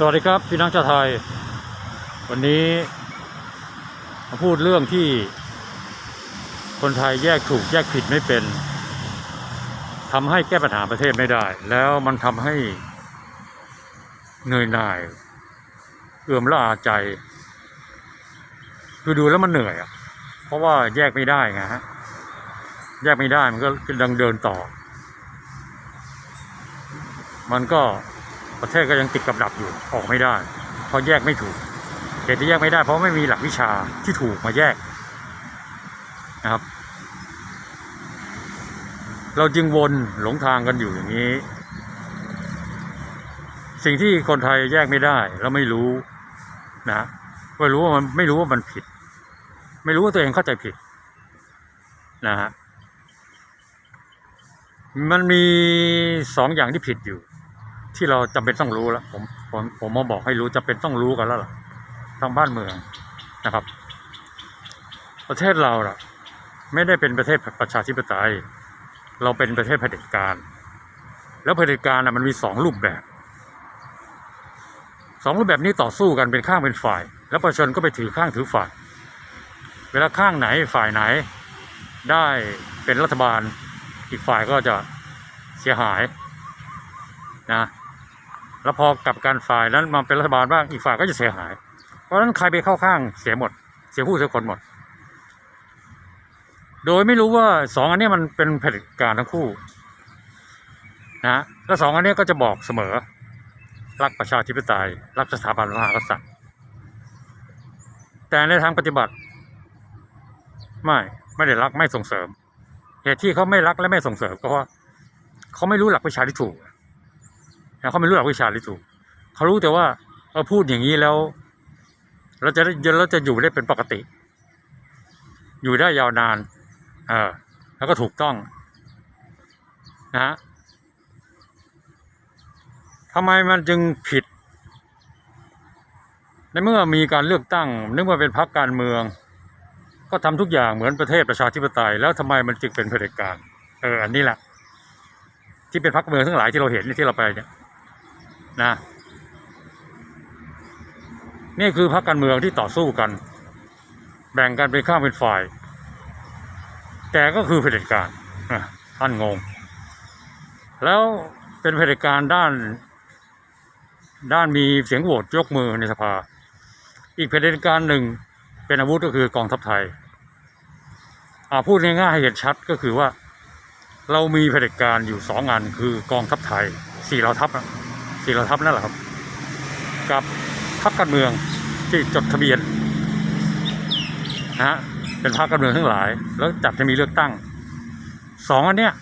สวัสดีครับพี่น้องชาวไทย วันนี้มาพูดเรื่องที่ คนไทยแยกถูกแยกผิดไม่เป็นทำให้แก้ปัญหาประเทศไม่ได้ แล้วมันทำให้เหนื่อยหน่าย เอื่อมละอาใจ คือดูแล้วมันเหนื่อยอะ เพราะว่าแยกไม่ได้ไงฮะแยกไม่ได้มันก็ดังเดินต่อ มันก็ ประเทศก็ยังติดกับดักอยู่ออกไม่ได้ เพราะแยกไม่ถูกเหตุที่แยกไม่ได้เพราะไม่มีหลักวิชาที่ถูกมาแยกนะครับ เราจึงวนหลงทางกันอยู่อย่างนี้ สิ่งที่คนไทยแยกไม่ได้แล้วไม่รู้นะไม่รู้ว่ามันไม่รู้ว่ามันผิด ไม่รู้ว่าตัวเองเข้าใจผิดนะฮะมันมีสองอย่างที่ผิดอยู่ ที่เราจำเป็นต้องรู้แล้วผมผมผมมาบอกให้รู้จำเป็นต้องรู้กันแล้วล่ะทางบ้านเมืองนะครับ ประเทศเราล่ะ ไม่ได้เป็นประเทศประชาธิปไตย เราเป็นประเทศเผด็จการ แล้วเผด็จการน่ะมันมีสองรูปแบบสองรูปแบบนี้ต่อสู้กันเป็นข้างเป็นฝ่าย แล้วประชาชนก็ไปถือข้างถือฝ่าย เวลาข้างไหนฝ่ายไหน ได้เป็นรัฐบาลอีกฝ่ายก็จะเสียหายนะ แล้วพอกับการฝ่ายนั้นมาเป็นรัฐบาลบ้างอีกฝ่ายก็จะเสียหาย เพราะฉะนั้นใครไปเข้าข้างเสียหมด เสียผู้เสียคนหมด โดยไม่รู้ว่าสองอันนี้มันเป็นเผด็จการทั้งคู่นะแล้วสองอันนี้ก็จะบอกเสมอ รักประชาธิปไตย รักสถาบันพระมหากษัตริย์แต่ในทางปฏิบัติ ไม่ไม่ได้รักไม่ส่งเสริมเหตุที่เขาไม่รักและไม่ส่งเสริมก็เพราะเขาไม่รู้หลักวิชาที่ถูก นะเขาไม่รู้หลักวิชาที่ถูเขารู้แต่ว่าเออพูดอย่างนี้แล้ว เราจะได้เราจะอยู่ได้เป็นปกติ อยู่ได้ยาวนานเออแล้วก็ถูกต้องนะฮะทำไมมันจึงผิด ในเมื่อมีการเลือกตั้งนึกว่าเป็นพรรคการเมือง ก็ทำทุกอย่างเหมือนประเทศประชาธิปไตย แล้วทำไมมันจึงเป็นเผด็จการเอออันนี้แหละที่เป็นพรรคการเมืองทั้งหลายที่เราเห็นที่เราไปเนี่ย นะ นี่คือพรรคการเมืองที่ต่อสู้กัน แบ่งกันเป็นข้างเป็นฝ่าย แต่ก็คือเผด็จการอะท่านงง แล้วเป็นเผด็จการด้าน ด้านมีเสียงโหวตยกมือในสภา อีกเผด็จการหนึ่งเป็นอาวุธก็คือกองทัพไทยอ่าพูดง่ายๆให้เห็นชัดก็คือว่า เรามีเผด็จการอยู่สองอันคือกองทัพไทยสี่เหล่าทัพ ที่เหล่าทัพนั่นแหละครับ กับทัพการเมืองที่จดทะเบียนนะฮะเป็นพรรคการเมืองทั้งหลาย แล้วจัดให้มีเลือกตั้งสองอันเนี้ย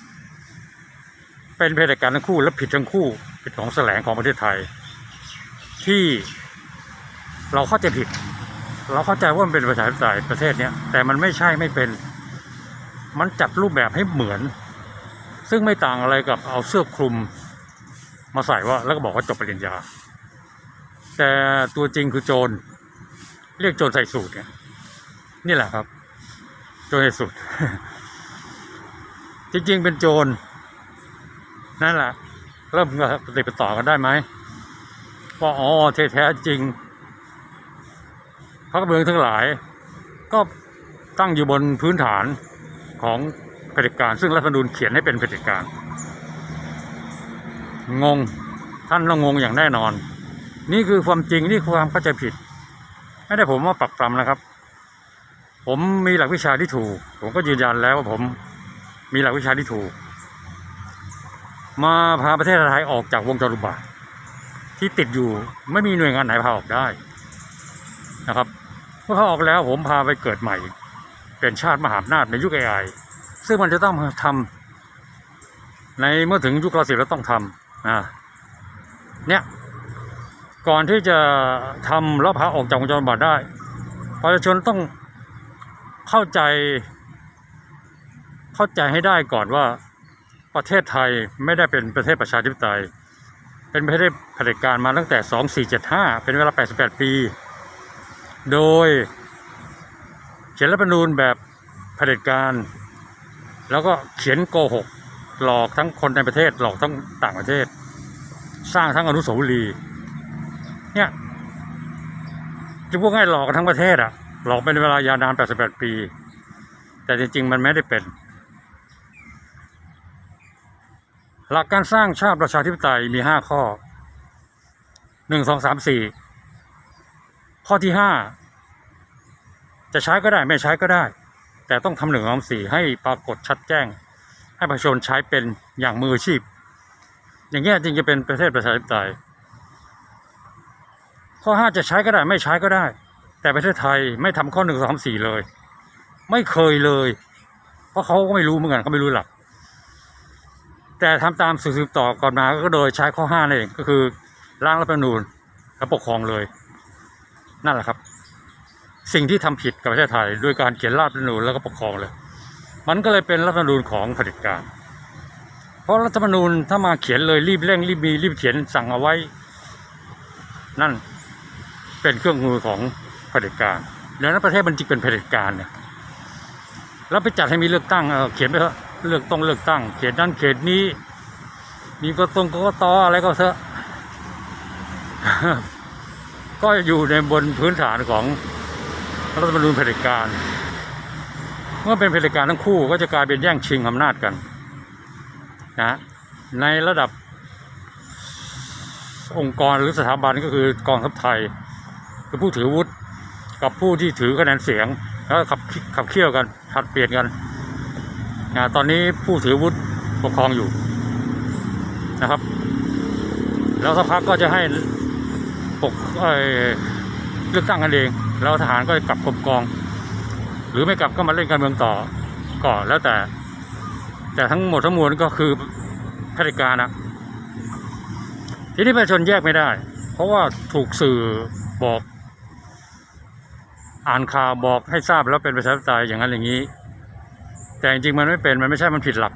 เป็นเผด็จการทั้งคู่และผิดทั้งคู่เป็นของแสลงของประเทศไทย ที่เราเข้าใจผิด เราเข้าใจว่ามันเป็นประชาธิปไตยประเทศเนี้ยแต่มันไม่ใช่ไม่เป็น มันจัดรูปแบบให้เหมือน ซึ่งไม่ต่างอะไรกับเอาเสื้อคลุม มาใส่ว่าแล้วก็บอกว่าจบปริญญา แต่ตัวจริงคือโจรเรียกโจรใส่สูตรเนี่ยนี่แหละครับ โจรใส่สูตร จริงๆเป็นโจรนั่นแหละเริ่มปฏิปต่อกันได้ไหมว่าอ๋อแท้ๆจริงพรรคกเมืองทั้งหลาย ก็ตั้งอยู่บนพื้นฐานของเผด็จการ ซึ่งรัฐธรรมนูญเขียนให้เป็นเผด็จการ งง ท่านต้องงงอย่างแน่นอน นี่คือความจริงนี่ความเข้าใจผิด ไม่ได้ผมว่าปรักปรำนะครับ ผมมีหลักวิชาที่ถูก ผมก็ยืนยันแล้วว่าผมมีหลักวิชาที่ถูก มาพาประเทศไทยออกจากวงจรอุบาทที่ติดอยู่ไม่มีหน่วยงานไหนพาออกได้นะครับเมื่อเขาออกแล้วผมพาไปเกิดใหม่ เป็นชาติมหาอำนาจในยุคไอซึ่งมันจะต้องทำในเมื่อถึงยุคเราสิแล้วต้องทำ เนี่ยก่อนที่จะทำแล้วพาออกจากวงจรบาทได้ประชาชนต้องเข้าใจ เข้าใจให้ได้ก่อนว่าประเทศไทยไม่ได้เป็นประเทศประชาธิปไตย เป็นประเทศเผด็จการมาตั้งแต่ 2475 เป็นเวลา 88 ปี โดยเขียนรัฐธรรมนูญแบบเผด็จการ แล้วก็เขียนโกหก หลอกทั้งคนในประเทศ หลอกทั้งต่างประเทศ สร้างทั้งอนุสาวรีย์เนี่ยจะพูดง่ายหลอกทั้งประเทศอะหลอกเป็นเวลายาวนาน 88 ปี แต่จริง ๆ มันไม่ได้เป็น หลักการสร้างชาติประชาธิปไตยมี 5 ข้อ 1 2 3 4 ข้อที่ 5 จะใช้ก็ได้ไม่ใช้ก็ได้ แต่ต้องทำหนึ่งสองสี่ให้ปรากฏชัดแจ้ง ให้ประชาชนใช้เป็นอย่างมืออาชีพ อย่างเงี้ยจึงจะเป็นประเทศประชาธิปไตยข้อห้าจะใช้ก็ได้ไม่ใช้ก็ได้ แต่ประเทศไทยไม่ทำข้อหนึ่งสองสี่เลย ไม่เคยเลย เพราะเขาก็ไม่รู้เหมือนกันเขาไม่รู้หลัก แต่ทำตามสืบต่อก่อนมาก็โดยใช้ข้อห้านั่นเองก็คือร่างรัฐธรรมนูญและปกครองเลย นั่นแหละครับ สิ่งที่ทำผิดกับประเทศไทย ด้วยการเขียนรัฐธรรมนูญแล้วก็ปกครองเลย มันก็เลยเป็นรัฐธรรมนูญของเผด็จการ เพราะรัฐธรรมนูญถ้ามาเขียนเลยรีบเร่งรีบมีรีบเขียนสั่งเอาไว้ นั่นเป็นเครื่องมือของเผด็จการดังนั้นประเทศมันจึงเป็นเผด็จการเนี่ยแล้วไปจัดให้มีเลือกตั้งเออเขียนไปเถอะเลือกต้องเลือกตั้งเขตนั้นเขตนี้ มีกตรงกตอะไรก็เถอะก็อยู่ในบนพื้นฐานของรัฐธรรมนูญเผด็จการ เมื่อเป็นเผด็จการทั้งคู่ก็จะกลายเป็นแย่งชิงอำนาจกันนะในระดับองค์กรหรือสถาบันก็คือกองทัพไทยคือผู้ถือวุฒิกับผู้ที่ถือคะแนนเสียงแล้วขับขับเคี่ยวกันผัดเปลี่ยนกันนะตอนนี้ผู้ถือวุฒิปกครองอยู่นะครับ แล้วสักพักก็จะให้ปกเอ่อเลือกตั้งกันเอง แล้วทหารก็กลับกรมกอง รือไม่กลับก็มาเล่นการเมืองต่อก็แล้วแต่ แต่ทั้งหมดทั้งมวลก็คือเผด็จการนะทีนี้ประชาชนแยกไม่ได้ เพราะว่าถูกสื่อบอก อ่านข่าวบอกให้ทราบแล้วเป็นประชาธิปไตยอย่างนั้นอย่างนี้ แต่จริงๆมันไม่เป็นมันไม่ใช่มันผิดหลัก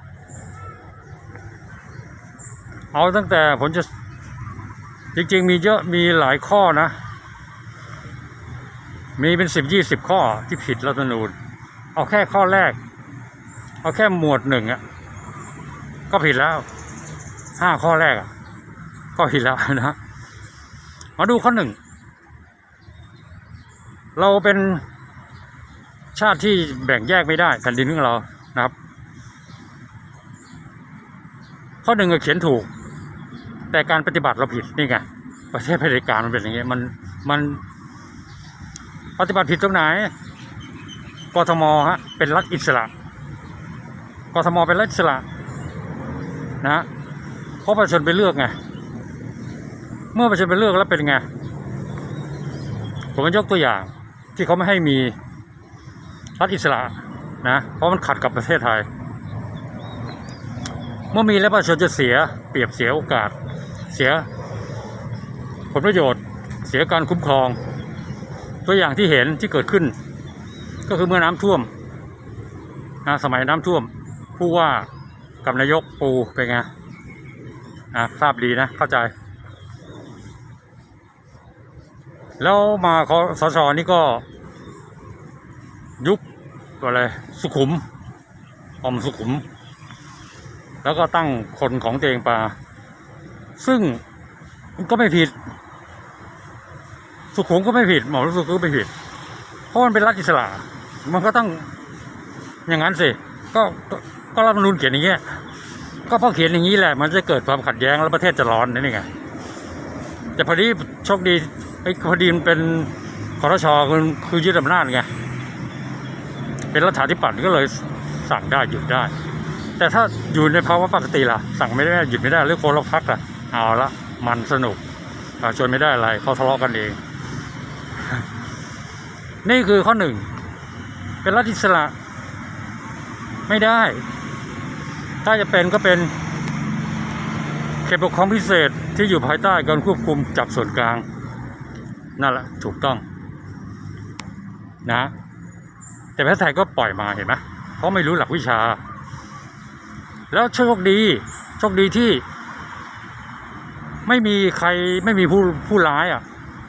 เอาตั้งแต่ผมจะจริงๆมีเยอะมีหลายข้อนะ มีเป็นสิบยี่สิบข้อที่ผิดรัฐธรรมนูญเอาแค่ข้อแรก เอาแค่หมวดหนึ่งอะก็ผิดแล้วห้าข้อแรกอะก็ผิดแล้วนะมาดูข้อหนึ่งเราเป็นชาติที่แบ่งแยกไม่ได้แผ่นดินของเรานะครับ ข้อหนึ่งเขียนถูก แต่การปฏิบัติเราผิดนี่ไงประเทศเผด็จการมันเป็นอย่างเงี้ยมันมัน ปฏิบัติผิดตรงไหน กทมฮะเป็นรัฐอิสระ กทมเป็นรัฐอิสระนะเพราะประชาชนไปเลือกไง เมื่อประชาชนไปเลือกแล้วเป็นไง ผมก็ยกตัวอย่างที่เขาไม่ให้มีรัฐอิสระนะ เพราะมันขัดกับประเทศไทย เมื่อมีแล้วประชาชนจะเสียเปรียบเสียโอกาส เสียผลประโยชน์ เสียการคุ้มครอง ตัวอย่างที่เห็นที่เกิดขึ้น ก็คือเมื่อน้ำท่วมนะสมัยน้ำท่วม ผู้ว่ากับนายกปูเป็นไงอะทราบดีนะ เข้าใจ แล้วมาคสชนี่ก็ ยุบอะไรสุขุมอมสุขุม แล้วก็ตั้งคนของตัวเองมาซึ่งก็ไม่ผิด สุขุมก็ไม่ผิดหมอรู้สึกก็ไม่ผิด เพราะมันเป็นรัฐอิสระ มันก็ต้องอย่างนั้นสิ ก็ก็รัฐมนูญเขียนอย่างเงี้ย ก็เพราะเขียนอย่างนี้แหละ มันจะเกิดความขัดแย้งแล้วประเทศจะร้อนนี่ไง แต่พอดีโชคดีไอ้พอดีมันเป็นคอรชคือคือยึดอำนาจไง เป็นรัฐาธิปัตย์ก็เลยสั่งได้หยุดได้ แต่ถ้าอยู่ในภาวะปกติล่ะ สั่งไม่ได้หยุดไม่ได้หรือคนละพักล่ะ เอาละมันสนุกชาชนไม่ได้อะไรเขาทะเลาะกันเอง นี่คือข้อหนึ่ง เป็นรัฐอิสระ ไม่ได้ ถ้าจะเป็นก็เป็นเขตปกครองพิเศษที่อยู่ภายใต้การควบคุมจากส่วนกลาง นั่นแหละถูกต้อง นะ แต่ประเทศไทยก็ปล่อยมาเห็นไหมเพราะไม่รู้หลักวิชา แล้วโชคดี โชคดีที่ไม่มีใครไม่มีผู้ผู้ร้ายอะ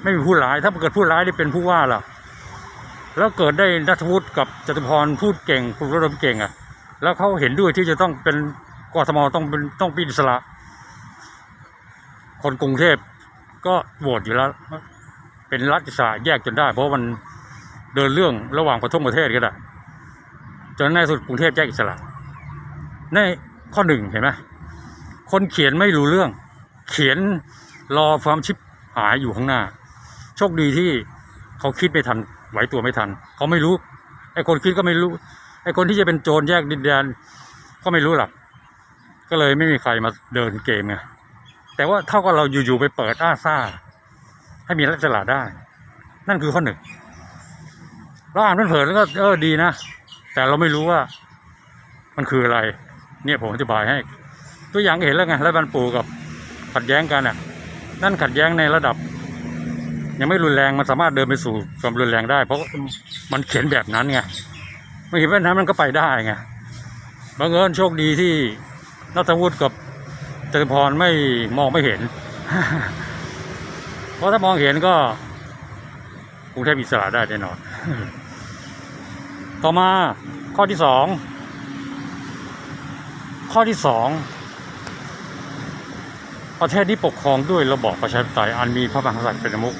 ไม่มีผู้ร้าย ถ้าเกิดผู้ร้ายได้เป็นผู้ว่าล่ะ แล้วเกิดได้นัทวุฒิกับจตุพรพูดเก่งพูดระดมเก่งอะ แล้วเขาเห็นด้วยที่จะต้องเป็นกทมต้องเป็นต้องป็นอิสระคนกรุงเทพก็โหวตอยู่แล้ว เป็นรัฐอิสระแยกจนได้ เพราะมันเดินเรื่องระหว่างประเทศประเทศก็ได้จนในที่สุดกรุงเทพแยกอิสระในข้อหนึ่งเห็นไหมคนเขียนไม่รู้เรื่อง เขียนรอความชิบหายอยู่ข้างหน้า โชคดีที่เขาคิดไม่ทัน ไหวตัวไม่ทัน เขาไม่รู้ไอ้คนคิดก็ไม่รู้ไอ้คนที่จะเป็นโจรแยกดินแดนก็ไม่รู้หรอกก็เลยไม่มีใครมาเดินเกมไงแต่ว่าเท่ากับเราอยู่ๆไปเปิดอาซ่าให้มีรัฐอิสระได้ นั่นคือข้อหนึ่งเราอ่านเผินๆแล้วก็เออดีนะ แต่เราไม่รู้ว่า มันคืออะไร เนี่ยผมอธิบายให้ ตัวอย่างเห็นแล้วไงแล้วบันปูกับขัดแย้งกันอะ นั่นขัดแย้งในระดับ ยังไม่รุนแรงมันสามารถเดินไปสู่ความรุนแรงได้ เพราะมันเขียนแบบนั้นไงไม่เห็นแบบนั้นมันก็ไปได้ไงบังเอิญโชคดีที่นัทวุฒิกับเจริญพรไม่มองไม่เห็น เพราะถ้ามองเห็นก็กรุงเทพอิสระได้แน่นอน ต่อมาข้อที่สองข้อที่สองประเทศนี้ปกครองด้วยระบอบประชาธิปไตยอันมีพระมหากษัตริย์เป็นประมุข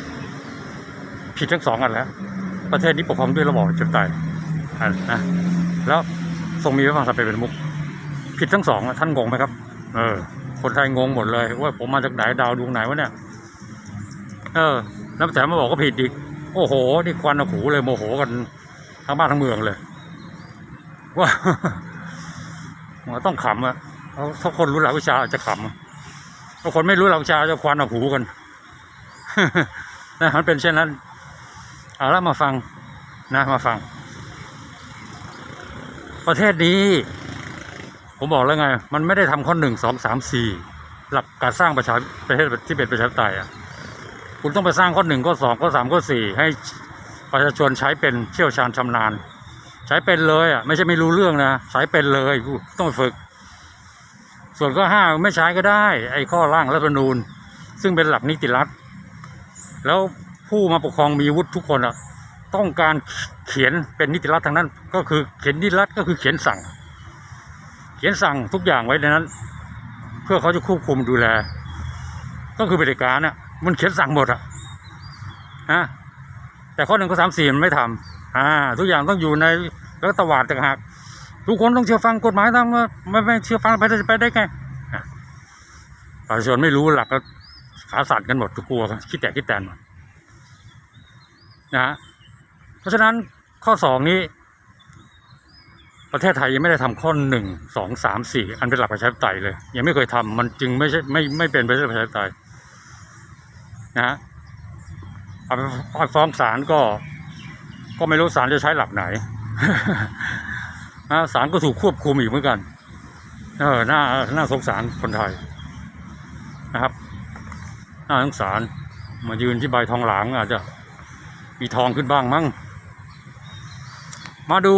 ผิดทั้งสองอันแล้ว ประเทศนี้ปกครองด้วยระบอบประชาธิปไตยอันนะแล้วทรงมีพระมหากษัตริย์เป็นมุขผิดทั้งสองอะท่านงงไหมครับ เออ คนไทยงงหมดเลยว่าผมมาจากไหนดาวดวงไหนวะเนี่ย เออ แล้วแต่มาบอกก็ผิดอีก โอ้โห นี่ควันอหูเลยโมโหกันทั้งบ้านทั้งเมืองเลย ว่าต้องขำอะเอาถ้าคนรู้หลักวิชาจะขำถ้าคนไม่รู้หลักวิชาจะควันอหูกันนะมันเป็นเช่นนั้น เอาละมาฟังนะมาฟัง ประเทศนี้ ผมบอกแล้วไง มันไม่ได้ทำข้อหนึ่งสองสามสี่หลักการสร้างประชาประเทศที่เป็นประชาธิปไตยอะคุณต้องไปสร้างข้อหนึ่งข้อสองข้อสามข้อสี่ให้ประชาชนใช้เป็นเชี่ยวชาญชำนาญ ใช้เป็นเลยอะไม่ใช่ไม่รู้เรื่องนะใช้เป็นเลยต้องไปฝึก ส่วนข้อห้าไม่ใช้ก็ได้ ไอ้ข้อร่างรัฐธรรมนูญ ซึ่งเป็นหลักนิติรัฐ แล้ว ผู้มาปกครองมีวุฒิทุกคนอะต้องการเขียนเป็นนิติรัฐทางนั้น ก็คือเขียนนิติรัฐก็คือเขียนสั่ง เขียนสั่งทุกอย่างไว้ในนั้น เพื่อเขาจะควบคุมดูแล ก็คือเผด็จการน่ะมันเขียนสั่งหมดอะฮะแต่ข้อหนึ่งข้อสามสี่มันไม่ทำอ่าทุกอย่างต้องอยู่ในรัฐวาดต่างหากทุกคนต้องเชื่อฟังกฎหมายตามว่าไม่ไม่เชื่อฟังไปได้ไปได้ไงประชาชนไม่รู้หลักก็ขาสั่นกันหมดทุกกลัวคิดแตกคิดแตนหมด นะเพราะฉะนั้นข้อสองนี้ ประเทศไทยยังไม่ได้ทำข้อหนึ่งสองสามสี่อันเป็นหลักประชาธิปไตยเลย ยังไม่เคยทำมันจึงไม่ใช่ไม่ไม่เป็นประเทศประชาธิปไตยนะฮะเอาไปเอาไปฟ้องศาลก็ ก็ไม่รู้ศาลจะใช้หลักไหนนะศาลก็ถูกควบคุมอีกเหมือนกัน เออน่าน่าสงสารคนไทยนะครับน่าสงสารมายืนที่ใบทองหลางอาจจะ มีทองขึ้นบ้างมั้งมาดู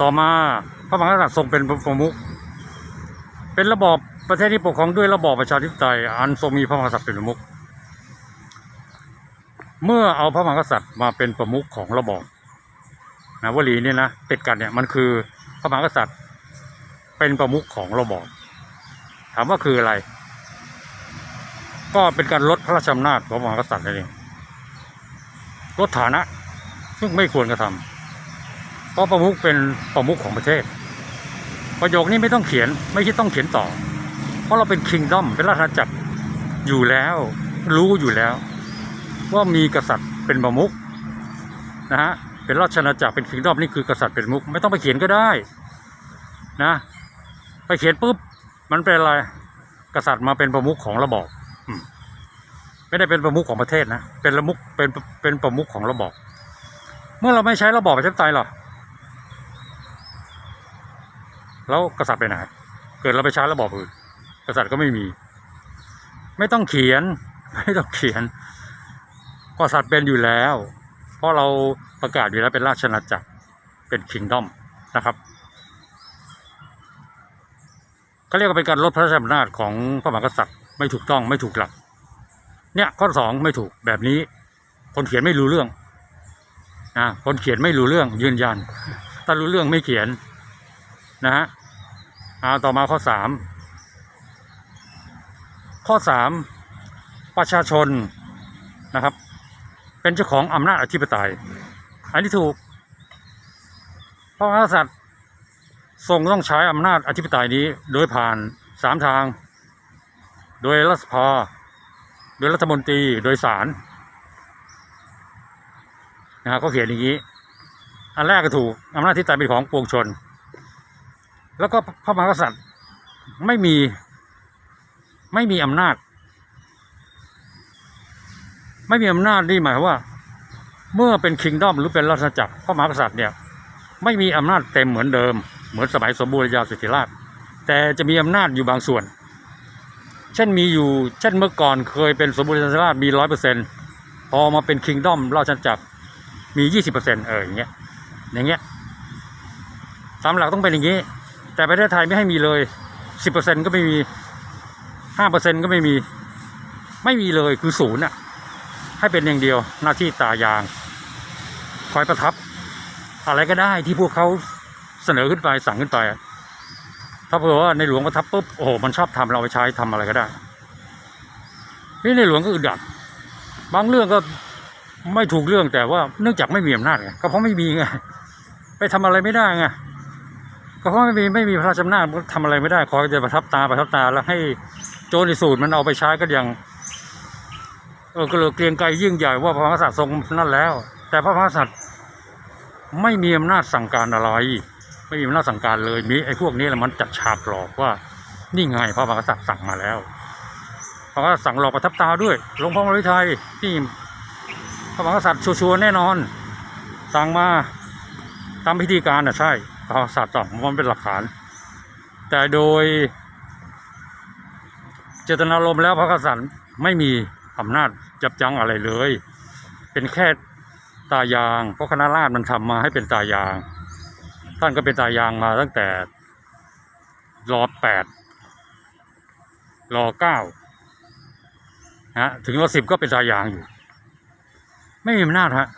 ต่อมาพระมหากษัตริย์ทรงเป็นประมุขเป็นระบอบประเทศที่ปกครองด้วยระบอบประชาธิปไตยอันทรงมีพระมหากษัตริย์เป็นประมุขเมื่อเอาพระมหากษัตริย์มาเป็นประมุขของระบอบนะวลีเนี่ยนะติดกันเนี่ยมันคือพระมหากษัตริย์เป็นประมุขของระบอบถามว่าคืออะไร ก็เป็นการลดพระราชอำนาจของพระมหากษัตริย์นั่นเอง ลดฐานะ ซึ่งไม่ควรกระทำเพราะประมุขเป็นประมุขของประเทศ ประโยคนี้ไม่ต้องเขียนไม่ใช่ต้องเขียนต่อ เพราะเราเป็นคิงดอมเป็นราชอาณาจักรอยู่แล้ว รู้อยู่แล้ว ว่ามีกษัตริย์เป็นประมุขนะฮะเป็นราชอาณาจักรเป็นคิงดอมนี่คือกษัตริย์เป็นมุขไม่ต้องไปเขียนก็ได้นะ ไปเขียนปุ๊บมันเป็นอะไรกษัตริย์มาเป็นประมุขของระบอบอืม ไม่ได้เป็นประมุขของประเทศนะ เป็นระมุขเป็นเป็นประมุขของระบอบ เมื่อเราไม่ใช้ระบอบประชาธิปไตยหรอ แล้วกษัตริย์ไปไหน เกิดเราไปใช้ระบอบอื่น กษัตริย์ก็ไม่มี ไม่ต้องเขียน ไม่ต้องเขียน กษัตริย์เป็นอยู่แล้ว เพราะเราประกาศอยู่แล้วเป็นราชอาณาจักร เป็นคิงดอมนะครับเขาเรียกว่าเป็นการลดพระราชอำนาจของพระมหากษัตริย์ไม่ถูกต้องไม่ถูกหลัก เนี่ยข้อสองไม่ถูกแบบนี้ คนเขียนไม่รู้เรื่องนะคนเขียนไม่รู้เรื่อง ยืนยัน ถ้ารู้เรื่องไม่เขียนนะฮะเอาต่อมาข้อสามข้อสามประชาชนนะครับ เป็นเจ้าของอำนาจอธิปไตย อันนี้ถูกเพราะมหากษัตริย์ทรงต้องใช้อำนาจอธิปไตยนี้โดยผ่านสามทาง โดยรัฐสภา โดยรัฐมนตรีโดยศาลนะฮะเขาเขียนอย่างนี้ อันแรกก็ถูกอำนาจที่ตายเป็นของปวงชน แล้วก็พระมหากษัตริย์ไม่มีไม่มีอำนาจ ไม่มีอำนาจนี่หมายว่า เมื่อเป็นคิงดอมหรือเป็นราชจักรพระมหากษัตริย์เนี่ยไม่มีอำนาจเต็มเหมือนเดิม เหมือนสมัยสมบูรณาญาสิทธิราช แต่จะมีอำนาจอยู่บางส่วน เช่นมีอยู่เช่นเมื่อก่อนเคยเป็นสมบูรณาญาสิทธิราชมีร้อยเปอร์เซ็นพอมาเป็นคิงดอมราชจักรมียี่สิบเปอร์เซ็นเอออย่างเงี้ยอย่างเงี้ยตามหลักต้องเป็นอย่างนี้ แต่ประเทศไทยไม่ให้มีเลยสิบเปอร์เซ็นก็ไม่มีห้าเปอร์เซ็นก็ไม่มีไม่มีเลยคือศูนย์อะให้เป็นอย่างเดียวหน้าที่ตายาง คอยประทับ อะไรก็ได้ที่พวกเขาเสนอขึ้นไปสั่งขึ้นไปอะ ถ้าเผื่อว่าในหลวงประทับปุ๊บโอ้โหมันชอบทำเราไปใช้ทำอะไรก็ได้นี่ในหลวงก็อึดอัดบางเรื่องก็ไม่ถูกเรื่องแต่ว่าเนื่องจากไม่มีอำนาจไงก็เพราะไม่มีไงไปทำอะไรไม่ได้ไงก็เพราะไม่มีไม่มีพระราชอำนาจทำอะไรไม่ได้คอยจะประทับตาประทับตาแล้วให้โจรในสูตรมันเอาไปใช้ก็ยังเออก็เลยเกรียงไกรยิ่งใหญ่ว่าพระมหากษัตริย์ทรงนั่นแล้ว แต่พระมหากษัตริย์ไม่มีอำนาจสั่งการอะไร ไม่มีอำนาจสั่งการเลยมีไอ้พวกนี้แหละมันจัดฉากหลอกว่า นี่ไงพระมหากษัตริย์สั่งมาแล้วพระมหากษัตริย์สั่งหลอกประทับตาด้วยหลวงพ่อมฤทัยนี่พระมหากษัตริย์ชัวร์แน่นอน สั่งมาตามพิธีการน่ะใช่พระมหากษัตริย์สั่งมันเป็นหลักฐาน แต่โดย เจตนารมณ์แล้วพระกษัตริย์ไม่มีอำนาจจับยั้งอะไรเลย เป็นแค่ตายาง เพราะคณะราษฎรมันทำมาให้เป็นตายาง ท่านก็เป็นตายางมาตั้งแต่รอแปดรอเก้าฮะถึงรอสิบก็เป็นตายางอยู่ ไม่มีอำนาจฮะ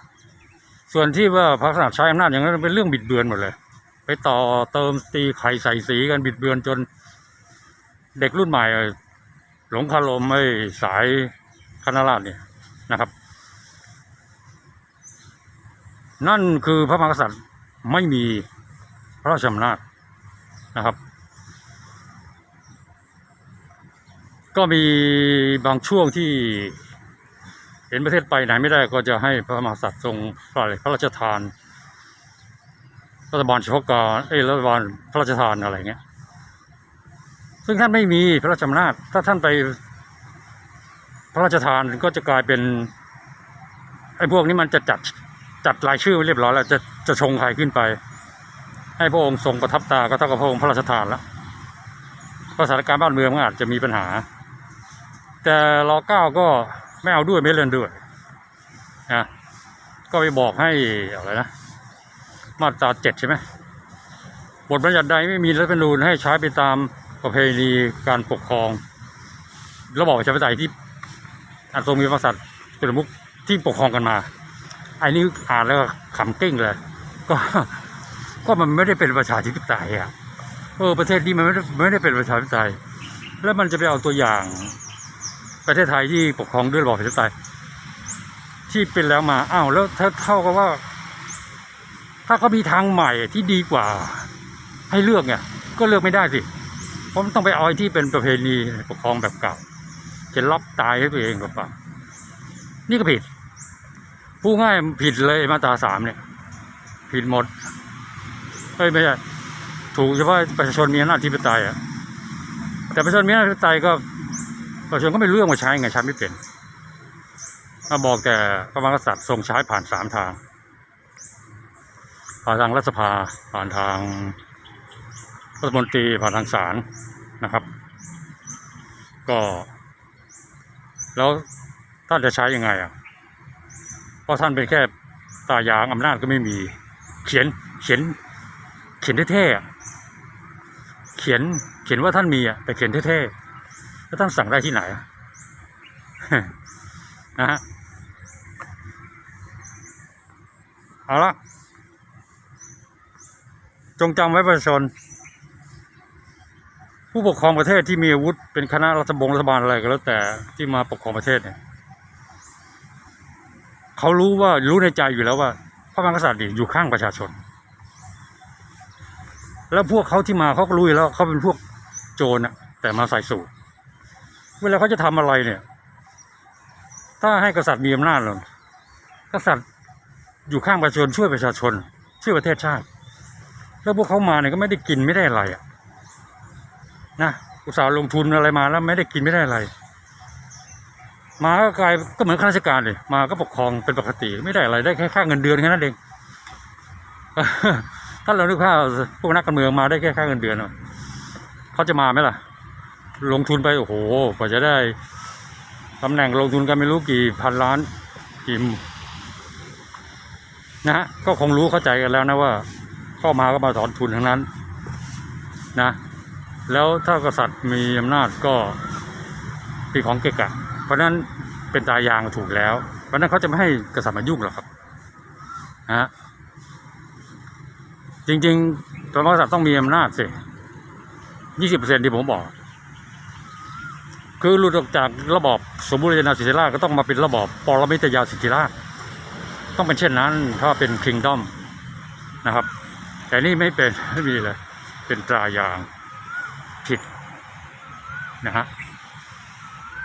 ส่วนที่ว่าพระกษัตริย์ใช้อำนาจอย่างนั้นเป็นเรื่องบิดเบือนหมดเลย ไปต่อเติมตีไข่ใส่สีกันบิดเบือนจนเด็กรุ่นใหม่ หลงคารมไอ้สายคณะราษฎรเนี่ยนะครับ นั่นคือพระมหากษัตริย์ไม่มี ระราชอำนาจนะครับ ก็มีบางช่วงที่ เห็นประเทศไปไหนไม่ได้ก็จะให้พระมหากษัตริย์ทรงพระพระราชทานรัฐบาลเฉพาะการเอ้รัฐบาลพระราชทานอะไรเงี้ย ซึ่งท่านไม่มีพระราชอำนาจ ถ้าท่านไปพระราชทานก็จะกลายเป็นไอ้พวกนี้มันจะจัดจัดรายชื่อไว้เรียบร้อยแล้วจะจะชงใครขึ้นไป ให้พระองค์ทรงประทับตาก็เท่ากับพระองค์พระราชทานแล้วก็สถานการณ์บ้านเมืองมันอาจจะมีปัญหา แต่รอเก้าก็ไม่เอาด้วยไม่เล่นด้วยนะก็ไปบอกให้อะไรนะมาตราเจ็ดใช่ไหมบทบัญญัติใดไม่มีรัฐธรรมนูญให้ใช้ไปตามประเพณีการปกครอง ระบอบประชาธิปไตยที่อันทรงมีพระกษัตริย์เป็นมุกที่ปกครองกันมาไอ้นี้อ่านแล้วขำเกิ้งเลย ก็ ก็มันไม่ได้เป็นประชาธิปไตยอะเออประเทศนี้มันไม่ได้ไม่ได้เป็นประชาธิปไตย แล้วมันจะไปเอาตัวอย่าง ประเทศไทยที่ปกครองด้วยระบอบประชาธิปไตยที่เป็นแล้วมาอ้าวแล้วถ้าเท่ากับว่า ถ้าเขามีทางใหม่ที่ดีกว่า ให้เลือกเนี่ยก็เลือกไม่ได้สิเพราะมันต้องไปเอาที่เป็นประเพณีปกครองแบบเก่าจะล็อกตายให้ตัวเองกับเปล่านี่ก็ผิด ผู้ง่ายผิดเลยมาตราสามเนี่ย ผิดหมด เอ้ยไม่ใช่ถูกเฉพาะประชาชนมีอำนาจที่ปไตยอะแต่ประชาชนมีอำนาจที่ปไตยก็ประชาชนก็ไม่เลือกมาใช้ไงใช้ไม่เป็นมาบอกแต่พระมหากษัตริย์ทรงใช้ผ่านสามทาง ผ่านทางรัฐสภาผ่านทางรัฐมนตรีผ่านทางศาลนะครับ ก็แล้วท่านจะใช้ยังไงอะ เพราะท่านเป็นแค่ตายางอำนาจก็ไม่มี เขียนเขียน เขียนเท่ๆอะเขียนเขียนว่าท่านมีอะแต่เขียนเท่ๆแล้วท่านสั่งได้ที่ไหนอะนะฮะเอาละจงจำไว้ประชาชน ผู้ปกครองประเทศที่มีอาวุธเป็นคณะรัฐบงรัฐบาลอะไรก็แล้วแต่ที่มาปกครองประเทศเนี่ยเขารู้ว่ารู้ในใจอยู่แล้วว่าพระมหากษัตริย์อยู่ข้างประชาชน แล้วพวกเขาที่มาเขาก็รู้อยู่แล้วเขาเป็นพวกโจรอะแต่มาใส่สูตรเวลาเขาจะทำอะไรเนี่ย ถ้าให้กษัตริย์มีอำนาจเลยกษัตริย์อยู่ข้างประชาชนช่วยประชาชน ช่วยประเทศชาติ แล้วพวกเขามาเนี่ยก็ไม่ได้กินไม่ได้อะไรอะนะอุตสาห์ลงทุนอะไรมาแล้วไม่ได้กินไม่ได้อะไร มาก็กลายก็เหมือนข้าราชการเลยมาก็ปกครองเป็นปกติ ไม่ได้อะไรได้แค่ค่าเงินเดือนแค่นั้นเอง ถ้าเรานึกภาพพวกนักการเมืองมาได้แค่ค่าเงินเดือนเขาจะมาไหมล่ะ ลงทุนไปโอ้โหกว่าจะได้ตำแหน่งลงทุนกันไม่รู้กี่พันล้านกี่นะฮะก็คงรู้เข้าใจกันแล้วนะว่า เข้ามาก็มาถอนทุนทั้งนั้น นะ แล้วถ้ากษัตริย์มีอำนาจก็เป็นของเกะกะ เพราะนั้นเป็นตายางถูกแล้ว เพราะฉะนั้นเขาจะไม่ให้กษัตริย์มายุ่งหรอกครับนะฮะ จริงๆตัวกษัตริย์ต้องมีอำนาจสิยี่สิบเปอร์เซ็นที่ผมบอก คือหลุดออกจากระบอบสมบูรณาสิทธิราชก็ต้องมาเป็นระบอบปรมิตยาสิทธิราชต้องเป็นเช่นนั้นถ้าเป็นคิงดอมนะครับ แต่นี่ไม่เป็นไม่มีเลย เป็นตรายางผิดนะฮะ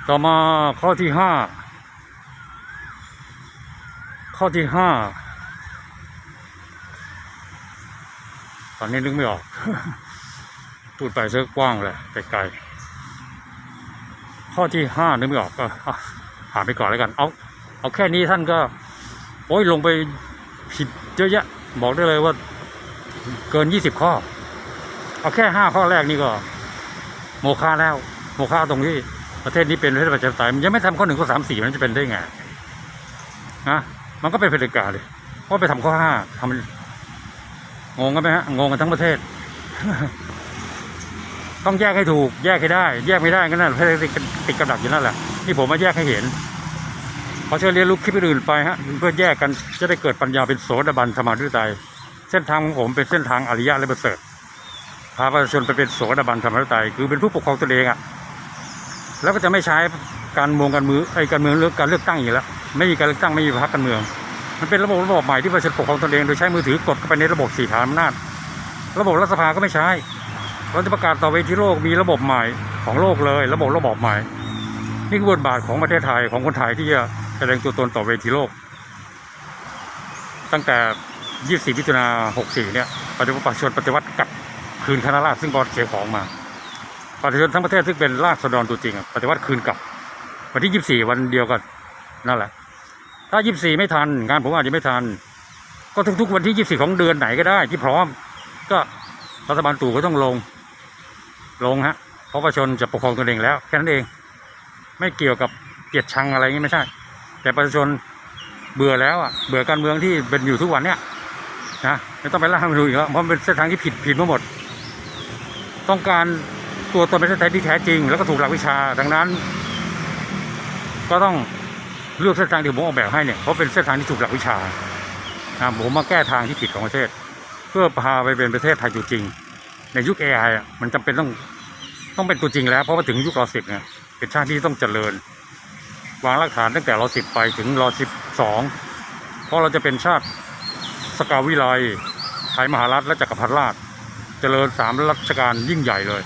ต่อมาข้อที่ห้าข้อที่ห้า ตอนนี้นึกไม่ออก พูดไปซะกว้างเลยไกลๆข้อที่ห้านึกไม่ออกก็อะผ่านไปก่อนแล้วกัน เอาเอาแค่นี้ท่านก็ โอ้ยลงไปผิดเยอะแยะ บอกได้เลยว่า เกินยี่สิบข้อ เอาแค่ห้าข้อแรกนี่ก็ โมฆะแล้ว โมฆะตรงที่ประเทศนี้เป็นประเทศประชาธิปไตยมันยังไม่ทำข้อหนึ่งข้อสามสี่มันจะเป็นได้ไงนะมันก็เป็นเผด็จการเลยเพราะไปทำข้อห้าทำ งงกันไหมฮะงงกันทั้งประเทศ ต้องแยกให้ถูก แยกให้ได้ แยกไม่ได้ก็นั่นประติดติดกับดักอยู่นั่นแหละนี่ผมมาแยกให้เห็นขอเชิญเรียนรู้คลิปอื่นไปฮะเพื่อแยกกันจะได้เกิดปัญญาเป็นโสดาบันธรรมาธิปไตยเส้นทางของผมเป็นเส้นทางอริยะและประเสริฐพาประชาชนไปเป็นโสดาบันธรรมธิปไตยคือเป็นผู้ปกครองตนเองอะ่ะแล้วก็จะไม่ใช้การเมืองการมือไอ้การเมืองเลือกการเลือกตั้งอีกแล้ว ไม่มีการเลือกตั้งไม่มีพรรคการเมือง มันเป็นระบบระบบใหม่ที่ประชาชนปกครองตนเองโดยใช้มือถือกดเข้าไปในระบบสี่ฐานอำนาจ ระบบรัฐสภาก็ไม่ใช้เราจะประกาศต่อเวทีโลกมีระบบใหม่ของโลกเลย ระบบระบบใหม่ นี่คือบทบาทของประเทศไทยของคนไทยที่จะแสดงตัวตนต่อเวทีโลก ตั้งแต่ 24มิถุนา64 เนี่ยปฏิวัติประชาชนปฏิวัติกับคืนคณะราษฎรซึ่งบอลเสียของมาประชาชนทั้งประเทศซึ่งเป็นราษฎรตัวจริงปฏิวัติคืนกลับวันที่ 24 วันเดียวกันนั่นแหละ ถ้า24ไม่ทันงานผมอาจจะไม่ทัน ก็ทุกๆวันที่24ของเดือนไหนก็ได้ที่พร้อม ก็รัฐบาลตู่ก็ต้องลง ลงฮะเพราะประชาชนจะปกครองตัวเองแล้วแค่นั้นเอง ไม่เกี่ยวกับเกลียดชังอะไรอย่างนี้ไม่ใช่ แต่ประชาชนเบื่อแล้วอะเบื่อการเมืองที่เป็นอยู่ทุกวันเนี้ยนะไม่ต้องไปล่ามาดูอีกแล้วเพราะเป็นเส้นทางที่ผิดผิดมาหมด ต้องการตัวตนประเทศไทยที่แท้จริง แล้วก็ถูกหลักวิชาดังนั้น ก็ต้อง เลือกเส้นทางที่ผมออกแบบให้เนี่ยเพราะเป็นเส้นทางที่ถูกหลักวิชาผมมาแก้ทางที่ผิดของประเทศ เพื่อพาไปเป็นประเทศไทยตัวจริง ในยุค AI อะมันจำเป็นต้องต้องเป็นตัวจริงแล้วเพราะว่าถึงยุครอสิบเนี่ยเป็นชาติที่ต้องเจริญ วางรากฐานตั้งแต่รอสิบไปถึงรอสิบสองเพราะเราจะเป็นชาติสกาวิไลไทยมหารัฐและจักรพรรดิราช เจริญสามรัชกาลยิ่งใหญ่เลย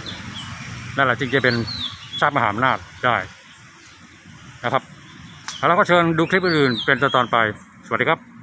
นั่นแหละจึงจะเป็นชาติมหาอำนาจได้นะครับ แล้วก็เชิญดูคลิปอื่นๆเป็นตอนๆไป สวัสดีครับ